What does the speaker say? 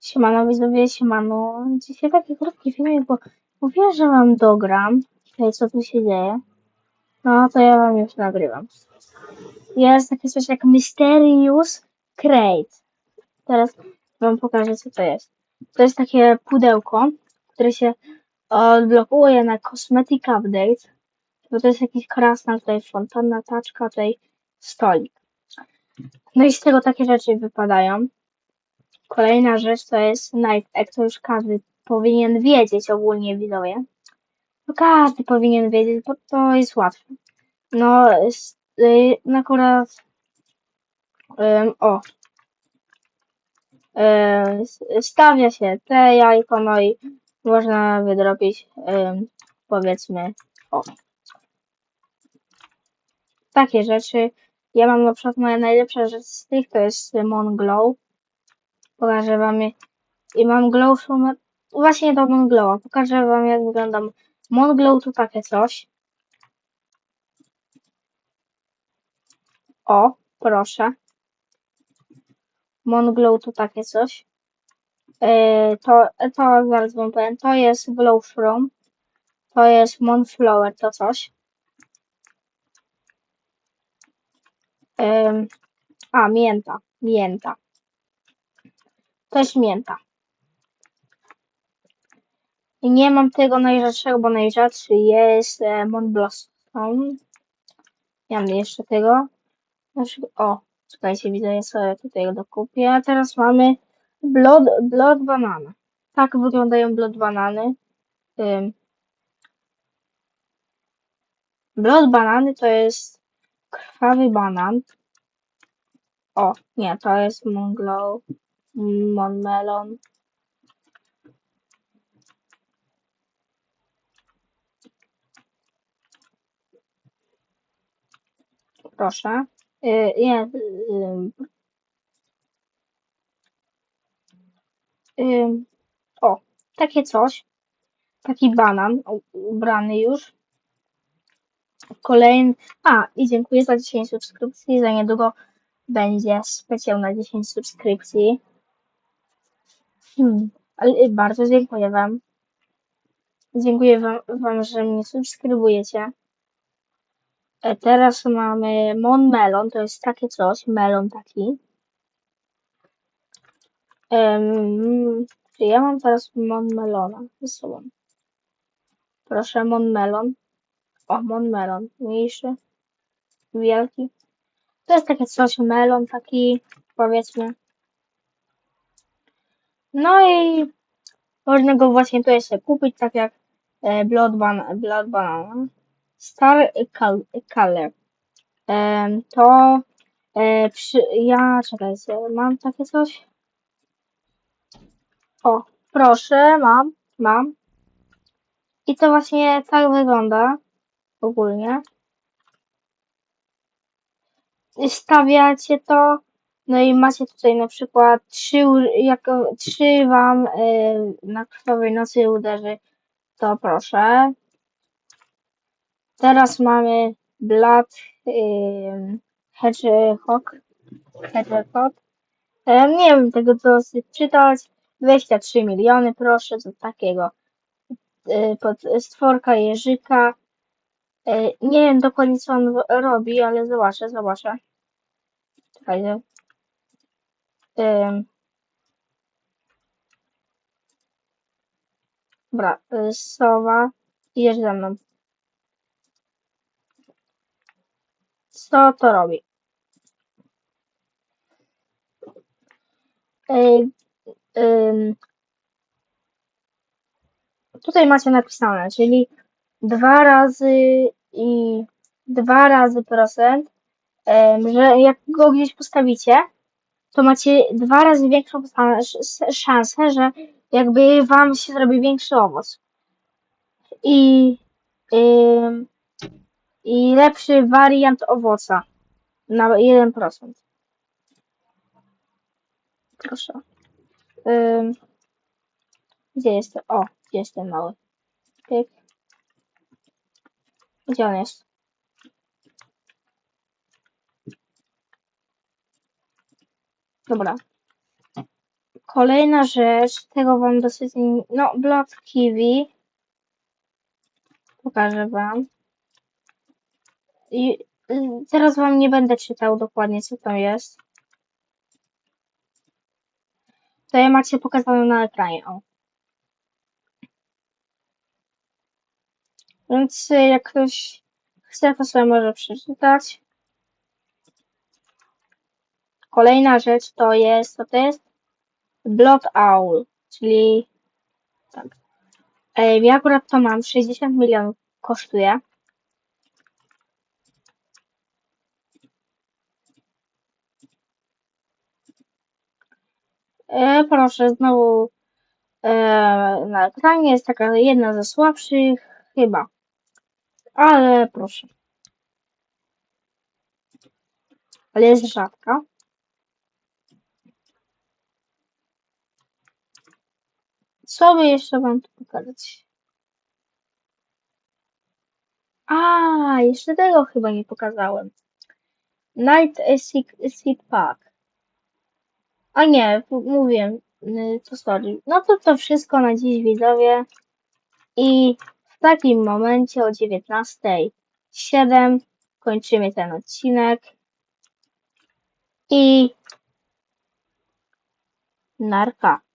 Siemano widzowie, siemano. Dzisiaj taki krótki filmik, bo mówię, że wam dogram. Tutaj co tu się dzieje. No to ja wam już nagrywam. Jest takie coś jak Mysterious Crate. Teraz wam pokażę co to jest. To jest takie pudełko, które się odblokuje na Cosmetic Update. Bo to jest jakiś krasnal, tutaj fontanna, taczka, tutaj stolik. No i z tego takie rzeczy wypadają. Kolejna rzecz to jest Night Egg, to już każdy powinien wiedzieć ogólnie widzowie. No każdy powinien wiedzieć, bo to jest łatwe. No, y, no akurat ym, o s- stawia się te jajko, no i można wydrobić ym, powiedzmy o takie rzeczy. Ja mam na przykład moja najlepsza rzecz z tych to jest Mon Glow. Pokażę wam je. I mam glow from... Właśnie do Monglowa. Pokażę wam jak wygląda Monglow to takie coś. O, proszę. Monglow to takie coś. Yy, to, to zaraz wam powiem. To jest glow from. To jest Monflower, to coś. A, mięta. Mięta. To jest mięta. I nie mam tego najrzadszego, bo najrzadszy jest e, Mont Blossom. Nie mam jeszcze tego. Na przykład, o, czekajcie, widzę, ja sobie tutaj dokupię. A teraz mamy Blood, blood Banana. Tak wyglądają Blood Banany. Ym. Blood Banany to jest krwawy banan. O, nie, to jest Monglow, Mon Melon. Proszę. Y, nie, y, Ym, o, takie coś. Taki banan ubrany już. Kolejny. A, i dziękuję za 10 subskrypcji. Za niedługo będzie specjal na 10 subskrypcji. Hmm, ale y, bardzo dziękuję Wam. Dziękuję wam, wam, że mnie subskrybujecie. E, Teraz mamy Mon Melon, to jest takie coś, melon taki. Ja mam teraz Mon Melona ze sobą? Proszę, Mon Melon. O, Mon Melon. Mniejszy, wielki. To jest takie coś, melon taki, powiedzmy. No i można go właśnie tu jeszcze kupić, tak jak e, Blood, Ban Blood Banana. Star Col Color. Em, to e, przy, ja, czekajcie, mam takie coś? O, proszę, mam, mam. I to właśnie tak wygląda ogólnie. Stawiacie to, no i macie tutaj na przykład trzy, jako, trzy wam y, na krwawej nocy uderzy, to proszę. Teraz mamy Blood y, Hedgehog. Hedgehog. E, nie wiem tego dosyć czytać. 23 miliony, proszę, co takiego. Y, pod stworka jeżyka. E, nie wiem dokładnie co on robi, ale zobaczę, zobaczę. Czekajcie. Dobra, y, sowa. Idziesz ze mną. Co to robi? Tutaj macie napisane, czyli dwa razy i dwa razy procent, że jak go gdzieś postawicie, to macie dwa razy większą szansę, że jakby wam się zrobi większy owoc. I, ym, i lepszy wariant owoca na 1%. Proszę. Ym, gdzie jest? O, gdzie jest ten mały? Pyk. Gdzie on jest? Dobra. Kolejna rzecz, tego wam dosyć, no, Blood Kiwi. Pokażę wam. I y, teraz wam nie będę czytał dokładnie, co tam jest. To je macie pokazane na ekranie. O. Więc y, jak ktoś chce, to sobie może przeczytać. Kolejna rzecz to jest, to jest? Blood Owl, czyli tak. E, ja akurat to mam, 60 milionów kosztuje. E, proszę, znowu e, na ekranie jest taka jedna ze słabszych, chyba. Ale proszę. Ale jest rzadka. Co by jeszcze wam tu pokazać? A, jeszcze tego chyba nie pokazałem. Night Seed, Pack. A nie, mówiłem, y, to sorry. No to to wszystko na dziś widzowie. I w takim momencie o 19.07 kończymy ten odcinek. I narka.